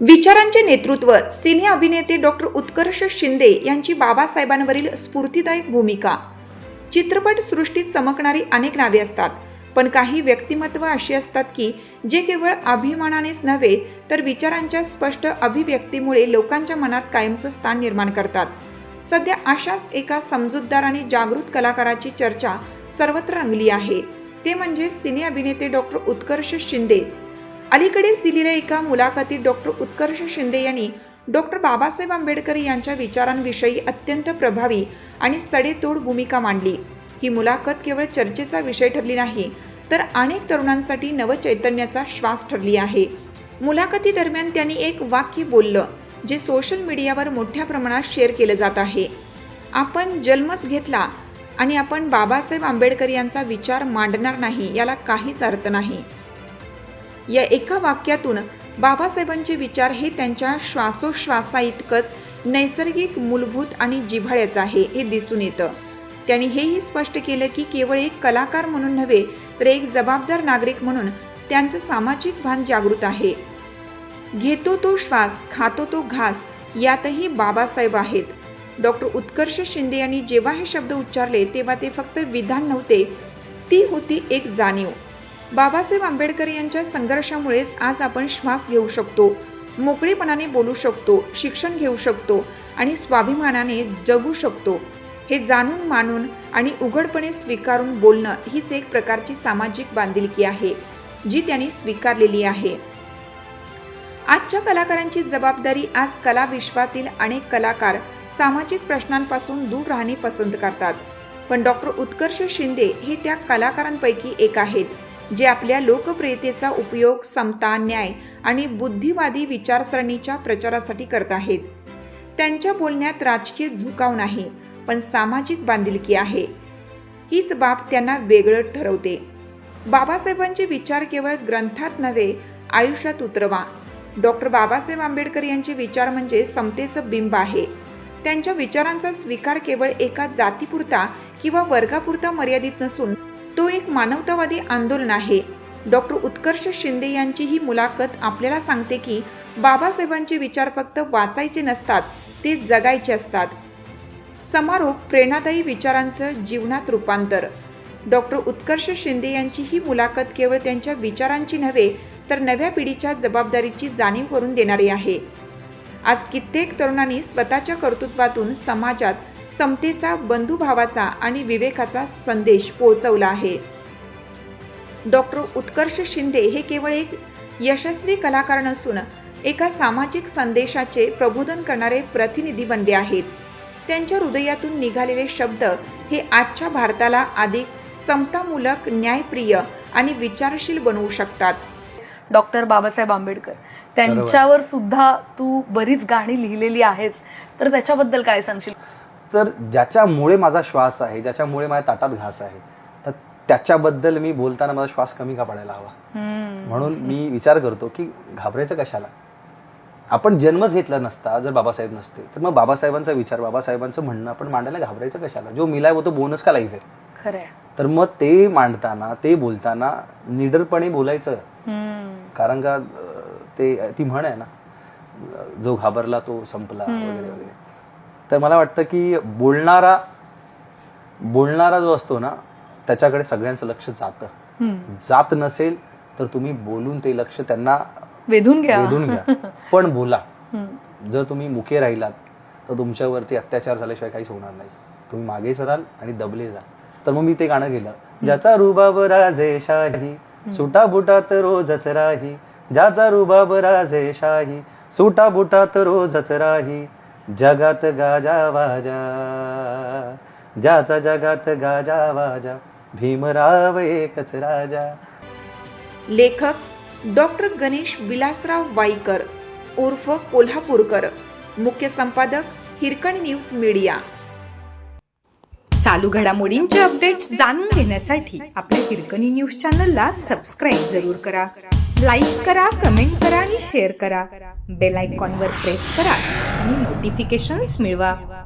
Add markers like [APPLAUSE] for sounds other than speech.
विचारांचे नेतृत्व सिने अभिनेते डॉक्टर उत्कर्ष शिंदे यांची बाबासाहेबांवरील स्फूर्तिदायक भूमिका. चित्रपट सृष्टीत चमकणारी अनेक नावे असतात. पण काही व्यक्तिमत्व अशी असतात की जे केवळ अभिमानानेच नव्हे तर विचारांच्या स्पष्ट अभिव्यक्तीमुळे लोकांच्या मनात कायमचं स्थान निर्माण करतात. सध्या अशाच एका समजूतदार आणि जागृत कलाकाराची चर्चा सर्वत्र रंगली आहे. ते म्हणजे सिने अभिनेते डॉक्टर उत्कर्ष शिंदे. अलीकडेच दिलेल्या एका मुलाखतीत डॉक्टर उत्कर्ष शिंदे यांनी डॉक्टर बाबासाहेब आंबेडकर यांच्या विचारांविषयी अत्यंत प्रभावी आणि सडेतोड भूमिका मांडली. ही मुलाखत केवळ चर्चेचा विषय ठरली नाही तर अनेक तरुणांसाठी नवचैतन्याचा श्वास ठरली आहे. मुलाखतीदरम्यान त्यांनी एक वाक्य बोललं जे सोशल मीडियावर मोठ्या प्रमाणात शेअर केलं जात आहे. आपण जन्मच घेतला आणि आपण बाबासाहेब आंबेडकर यांचा विचार मांडणार नाही याला काहीच अर्थ नाही. या एका वाक्यातून बाबासाहेबांचे विचार हे त्यांच्या श्वासोश्वासाइतकंच नैसर्गिक मूलभूत आणि जिव्हाळ्याचं आहे हे दिसून येतं. त्यांनी हेही स्पष्ट केलं की केवळ एक कलाकार म्हणून नव्हे तर एक जबाबदार नागरिक म्हणून त्यांचं सामाजिक भान जागृत आहे. घेतो तो श्वास खातो तो घास यातही बाबासाहेब आहेत. डॉक्टर उत्कर्ष शिंदे यांनी जेव्हा हे शब्द उच्चारले तेव्हा ते फक्त विधान नव्हते ती होती एक जाणीव. बाबासाहेब आंबेडकर यांच्या संघर्षामुळेच आज आपण श्वास घेऊ शकतो मोकळेपणाने बोलू शकतो शिक्षण घेऊ शकतो आणि स्वाभिमानाने जगू शकतो. हे जाणून मानून आणि उघडपणे स्वीकारून बोलणं हीच एक प्रकारची सामाजिक बांधिलकी आहे जी त्यांनी स्वीकारलेली आहे. आजच्या कलाकारांची जबाबदारी आज कला विश्वातील अनेक कलाकार सामाजिक प्रश्नांपासून दूर राहणे पसंत करतात. पण डॉक्टर उत्कर्ष शिंदे हे त्या कलाकारांपैकी एक आहेत जे आपल्या लोकप्रियतेचा उपयोग समता न्याय आणि बुद्धिवादी विचारसरणीच्या प्रचारासाठी करत आहेत. त्यांच्या बोलण्यात राजकीय झुकाव नाही पण सामाजिक बांधिलकी आहे. हीच बाब त्यांना वेगळं ठरवते. बाबासाहेबांचे विचार केवळ ग्रंथात नव्हे आयुष्यात उतरवा. डॉक्टर बाबासाहेब आंबेडकर यांचे विचार म्हणजे समतेचं बिंब आहे. त्यांच्या विचारांचा स्वीकार केवळ एका जातीपुरता किंवा वर्गापुरता मर्यादित नसून तो एक मानवतावादी आंदोलन आहे. डॉक्टर उत्कर्ष शिंदे यांची ही मुलाखत आपल्याला सांगते की बाबासाहेबांचे विचार फक्त वाचायचे नसतात ते जगायचे असतात. समारोप प्रेरणादायी विचारांचं जीवनात रूपांतर. डॉक्टर उत्कर्ष शिंदे यांची ही मुलाखत केवळ त्यांच्या विचारांची नव्हे तर नव्या पिढीच्या जबाबदारीची जाणीव करून देणारी आहे. आज कित्येक तरुणांनी स्वतःच्या कर्तृत्वातून समाजात समतेचा बंधुभावाचा आणि विवेकाचा संदेश पोहोचवला आहे. डॉक्टर उत्कर्ष शिंदे हे केवळ एक यशस्वी कलाकार नसून एका सामाजिक संदेशाचे प्रबोधन करणारे प्रतिनिधी बनले आहेत. त्यांच्या हृदयातून निघालेले शब्द हे आजच्या भारताला अधिक समतामूलक न्यायप्रिय आणि विचारशील बनवू शकतात. डॉक्टर बाबासाहेब आंबेडकर त्यांच्यावर सुद्धा तू बरीच गाणी लिहिलेली आहेस. तर त्याच्याबद्दल काय सांगशील? तर ज्याच्यामुळे माझा श्वास आहे ज्याच्यामुळे माझ्या ताटात घास आहे तर त्याच्याबद्दल मी बोलताना माझा श्वास कमी का पडायला हवा. म्हणून मी विचार करतो की घाबरायचं कशाला? आपण जन्मच घेतला नसता जर बाबासाहेब नसते तर मग बाबासाहेबांचा विचार बाबासाहेबांचं म्हणणं आपण मांडायला घाबरायचं कशाला? जो मिलाय वो तो बोनस का लाईफ आहे? खरंय. तर मग ते मांडताना ते बोलताना निडरपणे बोलायचं. कारण का ते ती म्हण आहे ना जो घाबरला तो संपला वगैरे वगैरे. तर मला वाटतं की बोलणारा बोलणारा जो असतो ना त्याच्याकडे सगळ्यांचं लक्ष जातं. जात नसेल तर तुम्ही बोलून ते लक्ष त्यांना वेधून घ्या. वेधून घ्या. पण बोला. [LAUGHS] जर तुम्ही मुके राहिलात तर तुमच्यावरती अत्याचार झाल्याशिवाय काहीच होणार नाही. तुम्ही मागे सराल आणि दबले जाल. तर मग मी ते गाणं गेलं. ज्याचा रुबाब राजे शाही सुटा बुटात रोजच राही. ज्याचा रुबाब राजे शाही सुटा बुटात रोजच राही. जगात गाजा वाजा. ज्याचा जगात गाजा वाजा भीमराव एकच राजा. लेखक डॉक्टर गणेश विलासराव वाईकर उर्फ कोल्हापूरकर. मुख्य संपादक हिरकणी न्यूज मीडिया. चालू घडामोडींचे अपडेट्स जाणून घेण्यासाठी आपल्या हिरकणी न्यूज चॅनलला सबस्क्राईब जरूर करा. लाईक करा कमेंट करा आणि शेअर करा. बेल आयकॉनवर प्रेस करा आणि नोटिफिकेशन्स मिळवा.